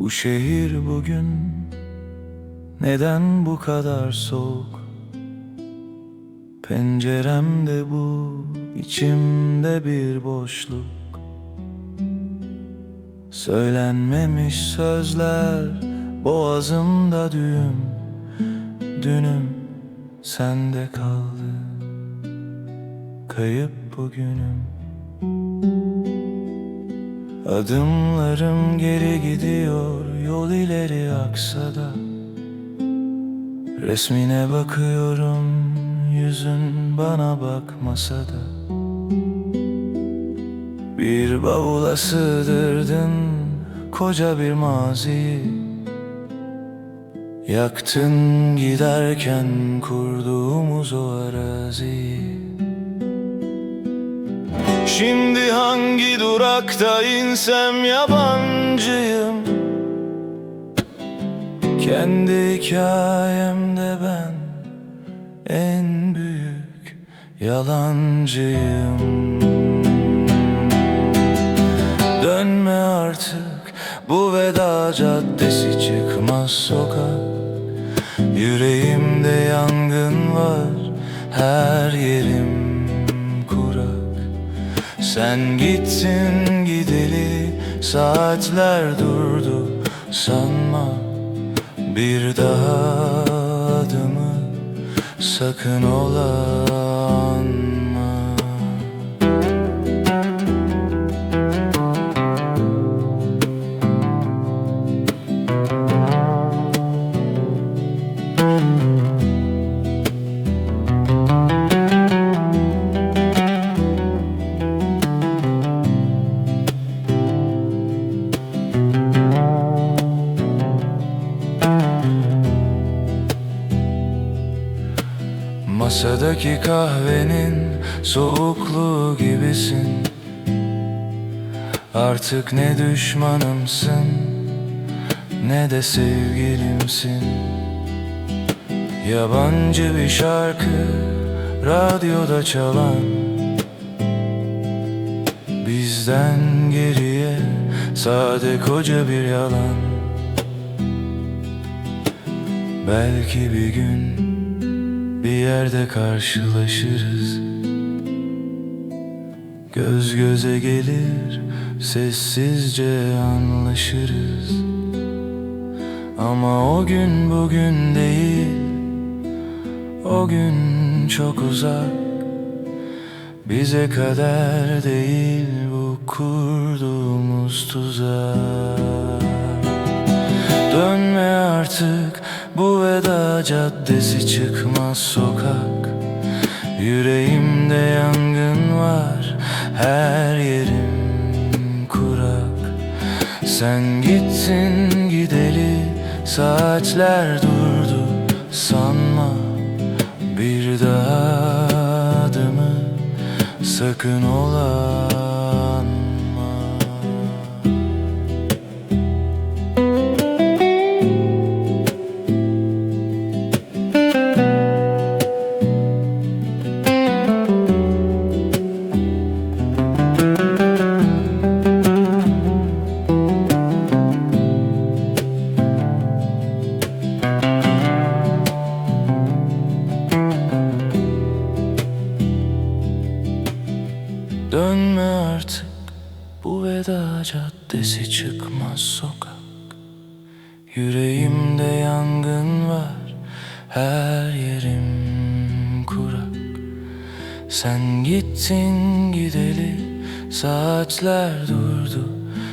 Bu şehir bugün neden bu kadar soğuk? Penceremde bu, içimde bir boşluk. Söylenmemiş sözler, boğazımda düğüm. Dünüm sende kaldı, kayıp bugünüm. Adımlarım geri gidiyor yol ileri aksa da. Resmine bakıyorum yüzün bana bakmasa da. Bir bavula sığdırdın koca bir maziyi. Yaktın giderken kurduğumuz o araziyi. Şimdi durakta insem yabancıyım. Kendi hikayemde ben en büyük yalancıyım. Dönme artık bu veda caddesi çıkmaz sokak. Yüreğimde yangın var her yerim sen gittin gideli saatler durdu sanma. Bir daha adımı sakın olanma Masadaki kahvenin soğukluğu gibisin. Artık ne düşmanımsın ne de sevgilimsin. Yabancı bir şarkı radyoda çalan. Bizden geriye sade koca bir yalan. Belki bir gün bir yerde karşılaşırız. Göz göze gelir sessizce anlaşırız. Ama o gün bugün değil O gün çok uzak. Bize kader değil bu kurduğumuz tuzak. Dönme artık bu veda caddesi çıkmaz sokak. Yüreğimde yangın var her yerim kurak. Sen gittin gideli saatler durdu sanma. Bir daha adımı sakın olanma Dönme artık. Bu veda caddesi çıkmaz sokak. Yüreğimde yangın var. Her yerim kurak. Sen gittin gideli. Saatler durdu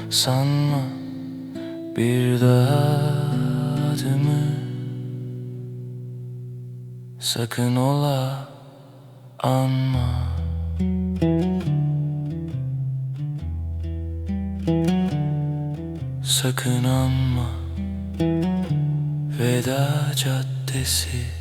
sanma. Bir daha adımı. Sakın ola anma Sakın anma. Veda caddesi